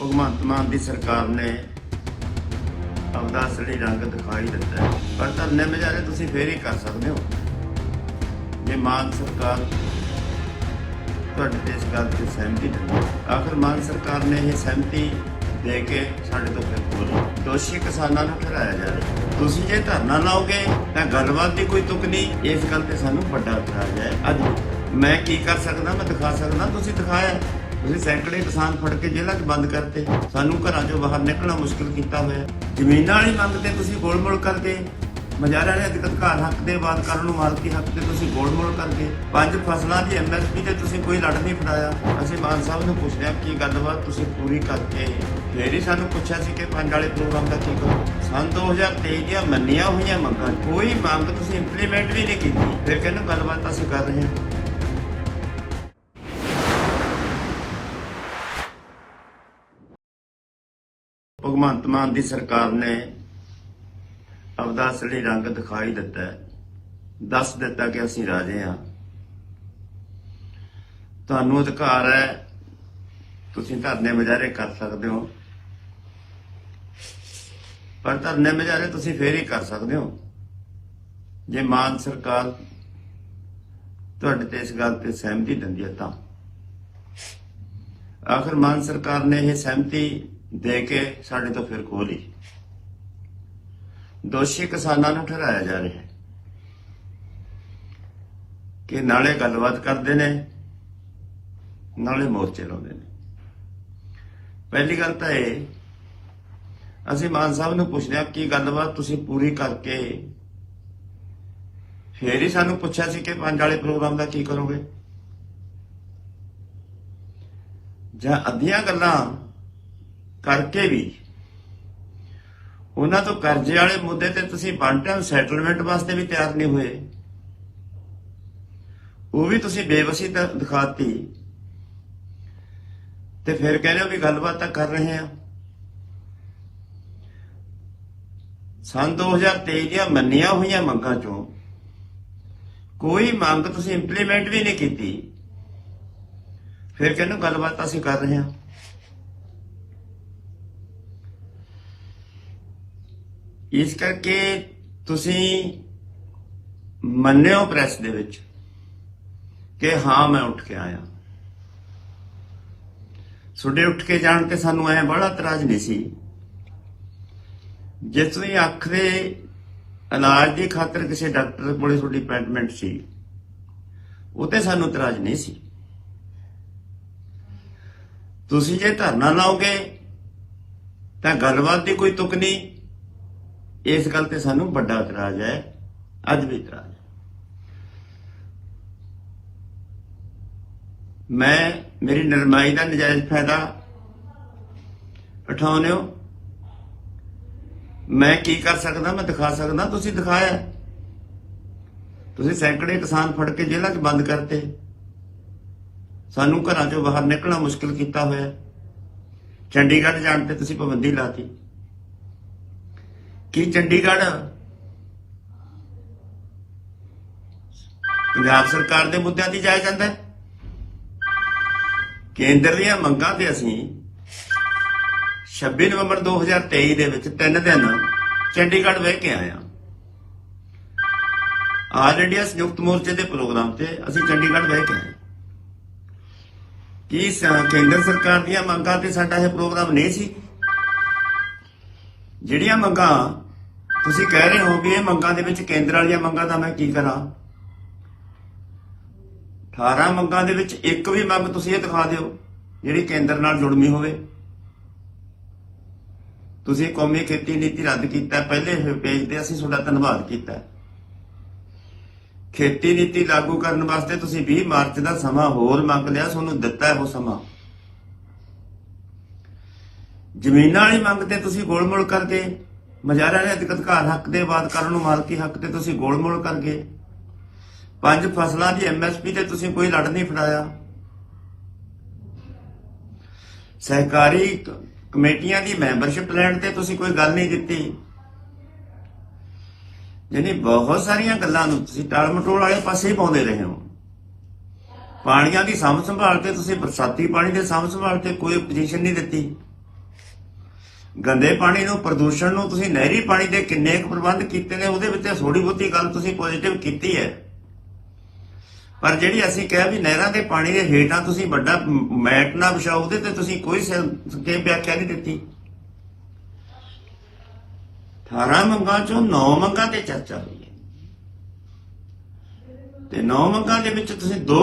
ਭਗਵੰਤ ਮਾਨ ਦੀ ਸਰਕਾਰ ਨੇ ਆਪਦਾ ਅਸਲੀ ਰੰਗ ਦਿਖਾਈ ਦਿੱਤਾ ਹੈ। ਪਰ ਧਰਨੇ ਮਜਾਰੇ ਤੁਸੀਂ ਫੇਰ ਹੀ ਕਰ ਸਕਦੇ ਹੋ। ਜੇ ਮਾਨ ਸਰਕਾਰ ਤੁਹਾਡੇ ਤੇ ਇਸ ਗੱਲ ਤੇ ਸਹਿਮਤੀ ਦਿੰਦੀ ਹੈ। ਆਖਰ ਮਾਨ ਸਰਕਾਰ ਨੇ ਇਹ ਸਹਿਮਤੀ ਦੇ ਕੇ ਸਾਡੇ ਤੋਂ ਫਿਰ ਬੋਲੋ ਦੋਸ਼ੀ ਕਿਸਾਨਾਂ ਨੂੰ ਠਹਿਰਾਇਆ ਜਾ ਰਿਹਾ ਤੁਸੀਂ ਜੇ ਧਰਨਾ ਲਾਓਗੇ ਤਾਂ ਗੱਲਬਾਤ ਦੀ ਕੋਈ ਤੁਕ ਨਹੀਂ। ਇਸ ਗੱਲ ਤੇ ਸਾਨੂੰ ਵੱਡਾ ਇਤਰਾਜ਼ ਹੈ। ਅੱਜ ਮੈਂ ਕੀ ਕਰ ਸਕਦਾ, ਮੈਂ ਦਿਖਾ ਸਕਦਾ, ਤੁਸੀਂ ਦਿਖਾਇਆ। ਤੁਸੀਂ ਸੈਂਕੜੇ ਕਿਸਾਨ ਫੜ ਕੇ ਜੇਲ੍ਹਾਂ 'ਚ ਬੰਦ ਕਰਤੇ। ਸਾਨੂੰ ਘਰਾਂ 'ਚੋਂ ਬਾਹਰ ਨਿਕਲਣਾ ਮੁਸ਼ਕਲ ਕੀਤਾ ਹੋਇਆ। ਜ਼ਮੀਨਾਂ ਵਾਲੀ ਮੰਗ ਤੇ ਤੁਸੀਂ ਗੋਲਮੋਲ ਕਰਕੇ ਮਜਾਰਾ ਨੇ ਅਧਿਕਾਰ ਹੱਕ ਦੇ ਬਾਤ ਕਰਨ ਨੂੰ ਮਾਲਕੀ ਹੱਕ ਤੇ ਤੁਸੀਂ ਗੋਲਮੋਲ ਕਰਕੇ ਪੰਜ ਫਸਲਾਂ ਦੀ ਐਮਐਸਪੀ ਤੇ ਤੁਸੀਂ ਕੋਈ ਲੜ ਨਹੀਂ ਫੜਾਇਆ। ਅਸੀਂ ਮਾਨ ਸਾਹਿਬ ਨੂੰ ਪੁੱਛਦੇ ਹਾਂ ਕੀ ਗੱਲਬਾਤ ਤੁਸੀਂ ਪੂਰੀ ਕਰਕੇ ਫੇਰ ਹੀ ਸਾਨੂੰ ਪੁੱਛਿਆ ਸੀ ਕਿ ਪੰਜ ਵਾਲੇ ਪ੍ਰੋਗਰਾਮ ਦਾ ਕੀ ਕਰੋ ਸੰਨ 2023 ਦੀਆਂ ਮੰਨੀਆਂ ਹੋਈਆਂ ਮੰਗਾਂ, ਕੋਈ ਮੰਗ ਤੁਸੀਂ ਇੰਪਲੀਮੈਂਟ ਵੀ ਨਹੀਂ ਕੀਤੀ। ਫਿਰ ਕਹਿੰਦੇ ਗੱਲਬਾਤ ਅਸੀਂ ਕਰ ਰਹੇ ਹਾਂ। ਭਗਵੰਤ ਮਾਨ ਦੀ ਸਰਕਾਰ ਨੇ ਆਪਦਾ ਅਸਲੀ ਰੰਗ ਦਿਖਾਈ ਦਿੱਤਾ ਦੱਸ ਦਿੱਤਾ ਕਿ ਅਸੀਂ ਰਾਜੇ ਹਾਂ। ਤੁਹਾਨੂੰ ਅਧਿਕਾਰ ਹੈ, ਤੁਸੀਂ ਧਰਨੇ ਮੁਜ਼ਾਹਰੇ ਕਰ ਸਕਦੇ ਹੋ। ਪਰ ਧਰਨੇ ਮੁਜ਼ਾਹਰੇ ਤੁਸੀਂ ਫੇਰ ਹੀ ਕਰ ਸਕਦੇ ਹੋ। ਜੇ ਮਾਨ ਸਰਕਾਰ ਤੁਹਾਡੇ ਤੇ ਇਸ ਗੱਲ ਤੇ ਸਹਿਮਤੀ ਦਿੰਦੀ ਹੈ ਤਾਂ। ਆਖਰ ਮਾਨ ਸਰਕਾਰ ਨੇ ਇਹ ਸਹਿਮਤੀ ਦੇ ਕੇ ਸਾਡੇ ਤੋਂ ਫਿਰ ਖੋਹ ਲਈ। ਦੋਸ਼ੀ ਕਿਸਾਨਾਂ ਨੂੰ ਠਹਿਰਾਇਆ ਜਾ ਰਿਹਾ ਹੈ ਕਿ ਨਾਲੇ ਗੱਲਬਾਤ ਕਰਦੇ ਨੇ, ਨਾਲੇ ਮੋਰਚੇ ਲਾਉਂਦੇ ਨੇ। ਪਹਿਲੀ ਗੱਲ ਤਾਂ ਇਹ, ਅਸੀਂ ਮਾਨ ਸਾਹਿਬ ਨੂੰ ਪੁੱਛਦੇ ਹਾਂ ਕੀ ਗੱਲਬਾਤ ਤੁਸੀਂ ਪੂਰੀ ਕਰਕੇ ਫੇਰ ਹੀ ਸਾਨੂੰ ਪੁੱਛਿਆ ਸੀ ਕਿ ਪੰਜ ਵਾਲੇ ਪ੍ਰੋਗਰਾਮ ਦਾ ਕੀ ਕਰੋਗੇ? ਜਾਂ ਅੱਧੀਆਂ ਗੱਲਾਂ ਕਰਕੇ ਵੀ ਉਹਨਾਂ ਤੋਂ ਕਰਜ਼ੇ ਵਾਲੇ ਮੁੱਦੇ ਤੇ ਤੁਸੀਂ ਵਨ ਟਾਈਮ ਸੈਟਲਮੈਂਟ ਵਾਸਤੇ ਵੀ ਤਿਆਰ ਨਹੀਂ ਹੋਏ। ਉਹ ਵੀ ਤੁਸੀਂ ਬੇਵਸੀ ਦਿਖਾਤੀ। ਤੇ ਫਿਰ ਕਹਿੰਦੇ ਹੋ ਵੀ ਗੱਲਬਾਤ ਤਾਂ ਕਰ ਰਹੇ ਆ ਸੰਨ 2023 ਦੀਆਂ ਮੰਨੀਆਂ ਹੋਈਆਂ ਮੰਗਾਂ ਚੋਂ ਕੋਈ ਮੰਗ ਤੁਸੀਂ ਇੰਪਲੀਮੈਂਟ ਵੀ ਨਹੀਂ ਕੀਤੀ। ਫਿਰ ਕਹਿੰਦੇ ਗੱਲਬਾਤ ਅਸੀਂ ਕਰ ਰਹੇ ਹਾਂ। ਇਸ ਕਰਕੇ ਤੁਸੀਂ ਮੰਨਿਓ ਪ੍ਰੈਸ ਦੇ ਵਿੱਚ ਕਿ ਹਾਂ, ਮੈਂ ਉੱਠ ਕੇ ਆਇਆ। ਤੁਹਾਡੇ ਉੱਠ ਕੇ ਜਾਣ ਤੇ ਸਾਨੂੰ ਐ ਬੜਾ ਇਤਰਾਜ਼ ਨਹੀਂ ਸੀ। ਜੇ ਤੁਸੀਂ ਅੱਖ ਦੇ ਇਲਾਜ ਦੀ ਖਾਤਰ ਕਿਸੇ ਡਾਕਟਰ ਕੋਲੇ ਤੁਹਾਡੀ ਅਪਾਇੰਟਮੈਂਟ ਸੀ, ਉਹ ਤੇ ਸਾਨੂੰ ਇਤਰਾਜ਼ ਨਹੀਂ ਸੀ। ਤੁਸੀਂ ਜੇ ਧਰਨਾ ਲਾਓਗੇ, ਤਾਂ ਗੱਲਬਾਤ ਦੀ ਕੋਈ ਤੁਕ ਨਹੀਂ। ਇਸ ਗੱਲ ਤੇ ਸਾਨੂੰ ਵੱਡਾ ਇਤਰਾਜ਼ ਹੈ, ਅੱਜ ਵੀ ਇਤਰਾਜ਼ ਹੈ। ਮੈਂ, ਮੇਰੀ ਨਰਮਾਈ ਦਾ ਨਜਾਇਜ਼ ਫਾਇਦਾ ਉਠਾਉਂਦੇ ਹੋ। ਮੈਂ ਕੀ ਕਰ ਸਕਦਾ, ਮੈਂ ਦਿਖਾ ਸਕਦਾ, ਤੁਸੀਂ ਦਿਖਾਇਆ। ਤੁਸੀਂ ਸੈਂਕੜੇ ਕਿਸਾਨ ਫੜ ਕੇ ਜੇਲ੍ਹਾਂ 'ਚ ਬੰਦ ਕਰਤੇ। ਸਾਨੂੰ ਘਰਾਂ 'ਚੋਂ ਬਾਹਰ ਨਿਕਲਣਾ ਮੁਸ਼ਕਲ ਕੀਤਾ ਹੋਇਆ। ਚੰਡੀਗੜ੍ਹ ਜਾਣ ਤੇ ਤੁਸੀਂ ਪਾਬੰਦੀ ਲਾਤੀ। ਕੀ ਚੰਡੀਗੜ੍ਹ? ਪੰਜਾਬ ਸਰਕਾਰ ਦੇ ਮੁੱਦਿਆਂ ਦੀ ਜਾਇਆ ਜਾਂਦਾ ਹੈ। ਕੇਂਦਰ ਦੀਆਂ ਮੰਗਾਂ ਤੇ ਅਸੀਂ 26 ਨਵੰਬਰ 2023 ਦੇ ਵਿੱਚ ਤਿੰਨ ਦਿਨ ਚੰਡੀਗੜ੍ਹ ਬਹਿ ਕੇ ਆਏ ਆਲ ਇੰਡੀਆ ਸੰਯੁਕਤ ਮੋਰਚੇ ਦੇ ਪ੍ਰੋਗਰਾਮ ਤੇ ਅਸੀਂ ਚੰਡੀਗੜ੍ਹ ਬਹਿ ਕੇ ਆਏ ਕੀ ਕੇਂਦਰ ਸਰਕਾਰ ਦੀਆਂ ਮੰਗਾਂ ਤੇ ਸਾਡਾ ਇਹ ਪ੍ਰੋਗਰਾਮ ਨਹੀਂ ਸੀ? ਜਿਹੜੀਆਂ ਮੰਗਾਂ ਤੁਸੀਂ ਕਹਿ ਰਹੇ ਹੋ ਵੀ ਇਹ ਮੰਗਾਂ ਦੇ ਵਿੱਚ ਕੇਂਦਰ ਵਾਲੀਆਂ ਮੰਗਾਂ ਦਾ ਮੈਂ ਕੀ ਕਰਾਂ? 18 ਮੰਗਾਂ ਦੇ ਵਿੱਚ ਇੱਕ ਵੀ ਮੰਗ ਤੁਸੀਂ ਇਹ ਦਿਖਾ ਦਿਓ, ਜਿਹੜੀ ਕੇਂਦਰ ਨਾਲ ਜੁੜਮੀ ਹੋਵੇ। ਤੁਸੀਂ ਕੌਮੀ ਖੇਤੀ ਨੀਤੀ ਰੱਦ ਕੀਤਾ, ਪਹਿਲੇ ਪੇਜ ਤੇ ਅਸੀਂ ਤੁਹਾਡਾ ਧੰਨਵਾਦ ਕੀਤਾ। ਖੇਤੀ ਨੀਤੀ ਲਾਗੂ ਕਰਨ ਵਾਸਤੇ ਤੁਸੀਂ 20 ਮਾਰਚ ਦਾ ਸਮਾਂ ਹੋਰ ਮੰਗ ਲਿਆ, ਤੁਹਾਨੂੰ ਦਿੱਤਾ ਉਹ ਸਮਾਂ। ਜ਼ਮੀਨਾਂ ਵਾਲੀ ਮੰਗ ਤੇ ਤੁਸੀਂ ਗੋਲਮੋਲ ਕਰਕੇ ਮਜਾਰਾ ਨੇ ਅਧਿਕਾਰ ਹੱਕ ਦੇ ਬਾਤ ਕਰਨ ਨੂੰ ਮਾਲਕੀ ਹੱਕ ਤੇ ਤੁਸੀਂ ਗੋਲਮੋਲ ਕਰਕੇ ਪੰਜ ਫਸਲਾਂ ਦੀ ਐਮਐਸਪੀ ਤੇ ਤੁਸੀਂ ਕੋਈ ਲੜ ਨਹੀਂ ਫੜਾਇਆ। ਸਹਿਕਾਰੀ ਕਮੇਟੀਆਂ ਦੀ ਮੈਂਬਰਸ਼ਿਪ ਲੈਣ ਤੇ ਤੁਸੀਂ ਕੋਈ ਗੱਲ ਨਹੀਂ ਕੀਤੀ। ਯਾਨੀ ਬਹੁਤ ਸਾਰੀਆਂ ਗੱਲਾਂ ਨੂੰ ਤੁਸੀਂ ਟਾਲ ਮਟੋਲ ਵਾਲੇ ਪਾਸੇ ਹੀ ਪਾਉਂਦੇ ਰਹੇ ਹੋ। ਪਾਣੀਆਂ ਦੀ ਸਾਂਭ ਸੰਭਾਲ ਤੇ ਤੁਸੀਂ ਬਰਸਾਤੀ ਪਾਣੀ ਦੇ ਸਾਂਭ ਸੰਭਾਲ ਤੇ ਕੋਈ ਪੋਜੀਸ਼ਨ ਨਹੀਂ ਦਿੱਤੀ। ਗੰਦੇ ਪਾਣੀ ਨੂੰ, ਪ੍ਰਦੂਸ਼ਣ ਨੂੰ, ਤੁਸੀਂ ਨਹਿਰੀ ਪਾਣੀ ਦੇ ਕਿੰਨੇ ਕੁ ਪ੍ਰਬੰਧ ਕੀਤੇ ਨੇ, ਉਹਦੇ ਵਿੱਚ ਥੋੜੀ ਬਹੁਤੀ ਗੱਲ ਤੁਸੀਂ ਪੋਜ਼ਿਟਿਵ ਕੀਤੀ ਹੈ। ਪਰ ਜਿਹੜੀ ਅਸੀਂ ਕਿਹਾ ਵੀ ਨਹਿਰਾਂ ਦੇ ਪਾਣੀ ਦੇ ਹੇਠਾਂ ਤੁਸੀਂ ਵੱਡਾ ਮੈਟ ਨਾ ਵਿਛਾਓ, ਉਹਦੇ ਤੇ ਤੁਸੀਂ ਕੋਈ ਸੰਖੇਪ ਵਿਆਖਿਆ ਨਹੀਂ ਦਿੱਤੀ। 18 ਮੰਗਾਂ ਚੋਂ 9 ਮੰਗਾਂ ਤੇ ਚਰਚਾ ਹੋਈ ਹੈ। ਤੇ 9 ਮੰਗਾਂ ਦੇ ਵਿੱਚ ਤੁਸੀਂ ਦੋ